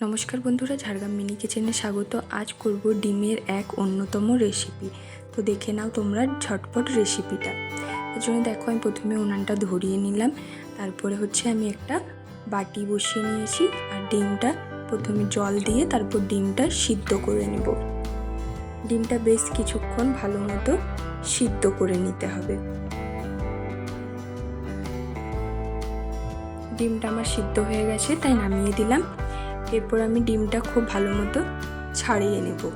নমস্কার বন্ধুরা, ঝাড়গ্রাম মিনি কিচেনে স্বাগত। আজ করব ডিমের এক অন্যতম রেসিপি তো দেখে নাও তোমরা ঝটপট রেসিপিটা এর জন্য দেখো, আমি প্রথমে উনানটা ধরিয়ে নিলাম। তারপরে হচ্ছে আমি একটা বাটি বসিয়ে নিয়েছি আর ডিমটা প্রথমে জল দিয়ে তারপর ডিমটা সিদ্ধ করে নেব। ডিমটা বেশ কিছুক্ষণ ভালো মতো সিদ্ধ করে নিতে হবে। ডিমটা আমার সিদ্ধ হয়ে গেছে, তাই নামিয়ে দিলাম। এরপর আমি ডিমটা খুব ভালো মতো ছাড়িয়ে নেব।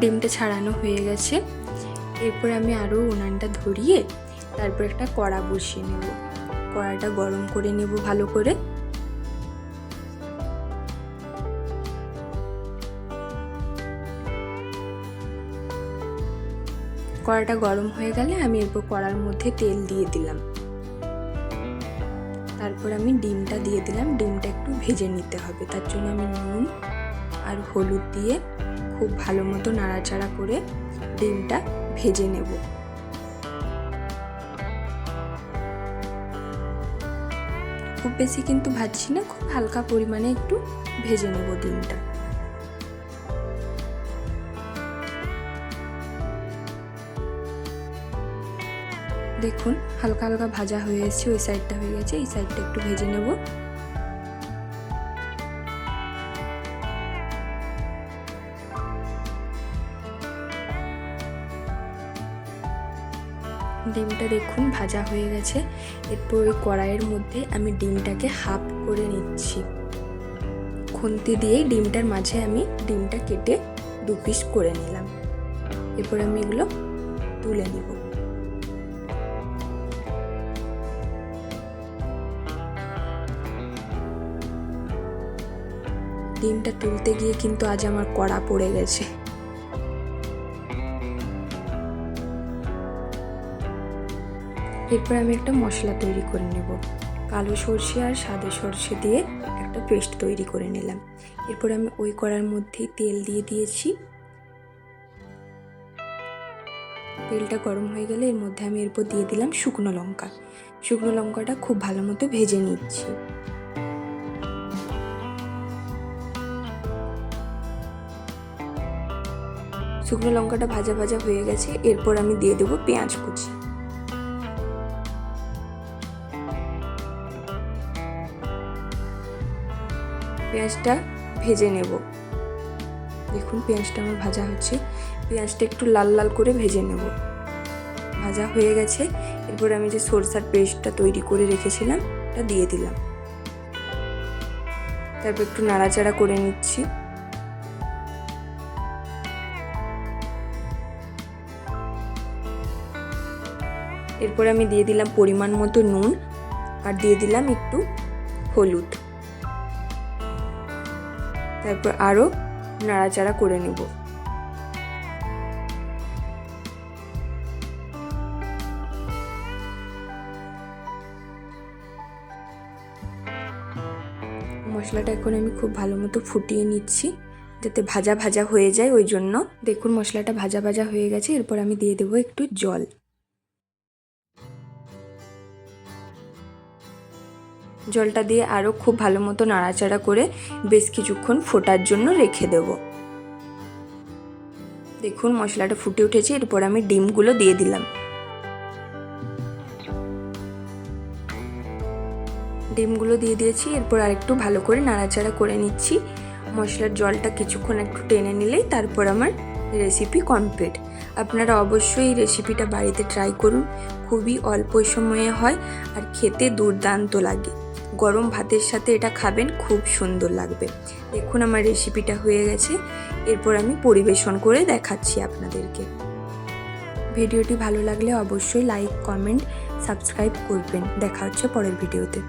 ডিমটা ছাড়ানো হয়ে গেছে। এরপর আমি আরও উনানটা ধরিয়ে তারপর একটা কড়া বসিয়ে নেব। কড়াটা গরম করে নেব ভালো করে। কড়াটা গরম হয়ে গেলে আমি এরপর কড়ার মধ্যে তেল দিয়ে দিলাম। তারপর আমি ডিমটা দিয়ে দিলাম। ডিমটা একটু ভেজে নিতে হবে। তার জন্য আমি নুন আর হলুদ দিয়ে খুব ভালো মতো নাড়াচাড়া করে ডিমটা ভেজে নেব। খুব বেশি কিন্তু ভাজছি না। খুব হালকা পরিমাণে একটু ভেজে নেব ডিমটা। দেখুন, হালকা হালকা ভাজা হয়ে এসেছে ওই সাইডটা হয়ে গেছে, এই সাইডটা একটু ভেজে নেব। ডিমটা দেখুন, ভাজা হয়ে গেছে। এরপর ওই কড়াইয়ের মধ্যে আমি ডিমটাকে হাফ করে নিচ্ছি। খুন্তি দিয়েই ডিমটার মাঝে আমি ডিমটা কেটে দু পিস করে নিলাম। এরপর আমি এগুলো তুলে নেব। ডিমটা তুলতে গিয়ে কিন্তু আজ আমার কড়া পড়ে গেছে। এরপর আমি একটা মশলা তৈরি করে নেব। কালো সর্ষে আর সাদা সর্ষে দিয়ে একটা পেস্ট তৈরি করে নিলাম। এরপর আমি ওই কড়ার মধ্যেই তেল দিয়ে দিয়েছি। তেলটা গরম হয়ে গেলে এর মধ্যে আমি এরপর দিয়ে দিলাম শুকনো লঙ্কা। শুকনো লঙ্কাটা খুব ভালো মতো ভেজে নিচ্ছি। শুকনো লঙ্কাটা ভাজা ভাজা হয়ে গেছে, এরপর আমি দিয়ে দেবো পেঁয়াজ কুচি। পেঁয়াজটা ভেজে নেব। দেখুন পেঁয়াজটা আমার ভাজা হচ্ছে, পেঁয়াজটা একটু লাল লাল করে ভেজে নেব। ভাজা হয়ে গেছে, এরপর আমি যে সরষার পেস্টটা তৈরি করে রেখেছিলাম ওটা দিয়ে দিলাম। তারপর একটু নাড়াচাড়া করে নিচ্ছি। এরপর আমি দিয়ে দিলাম পরিমাণ মতো নুন আর দিয়ে দিলাম একটু হলুদ। তারপর আরও নাড়াচাড়া করে নেব। মশলাটা এখন আমি খুব ভালো মতো ফুটিয়ে নিচ্ছি যাতে ভাজা ভাজা হয়ে যায়, ওই জন্য। দেখুন, মশলাটা ভাজা ভাজা হয়ে গেছে। এরপর আমি দিয়ে দেবো একটু জল। জলটা দিয়ে আরও খুব ভালো মতো নাড়াচাড়া করে বেশ কিছুক্ষণ ফোটার জন্য রেখে দেব। দেখুন, মশলাটা ফুটে উঠেছে, এরপর আমি ডিমগুলো দিয়ে দিলাম। ডিমগুলো দিয়ে দিয়েছি, এরপর আরেকটু ভালো করে নাড়াচাড়া করে নিচ্ছি। মশলার জলটা কিছুক্ষণ একটু টেনে নিলেই তারপর আমার রেসিপি কমপ্লিট। আপনারা অবশ্যই এই রেসিপিটা বাড়িতে ট্রাই করুন, খুবই অল্প সময়ে হয় আর খেতে দুর্দান্ত লাগে। গরম ভাতের সাথে এটা খাবেন, খুব সুন্দর লাগবে। দেখুন আমার রেসিপিটা হয়ে গেছে। এরপর আমি পরিবেশন করে দেখাচ্ছি আপনাদেরকে। ভিডিওটি ভালো লাগলে অবশ্যই লাইক কমেন্ট সাবস্ক্রাইব করবেন। দেখা হচ্ছে পরের ভিডিওতে।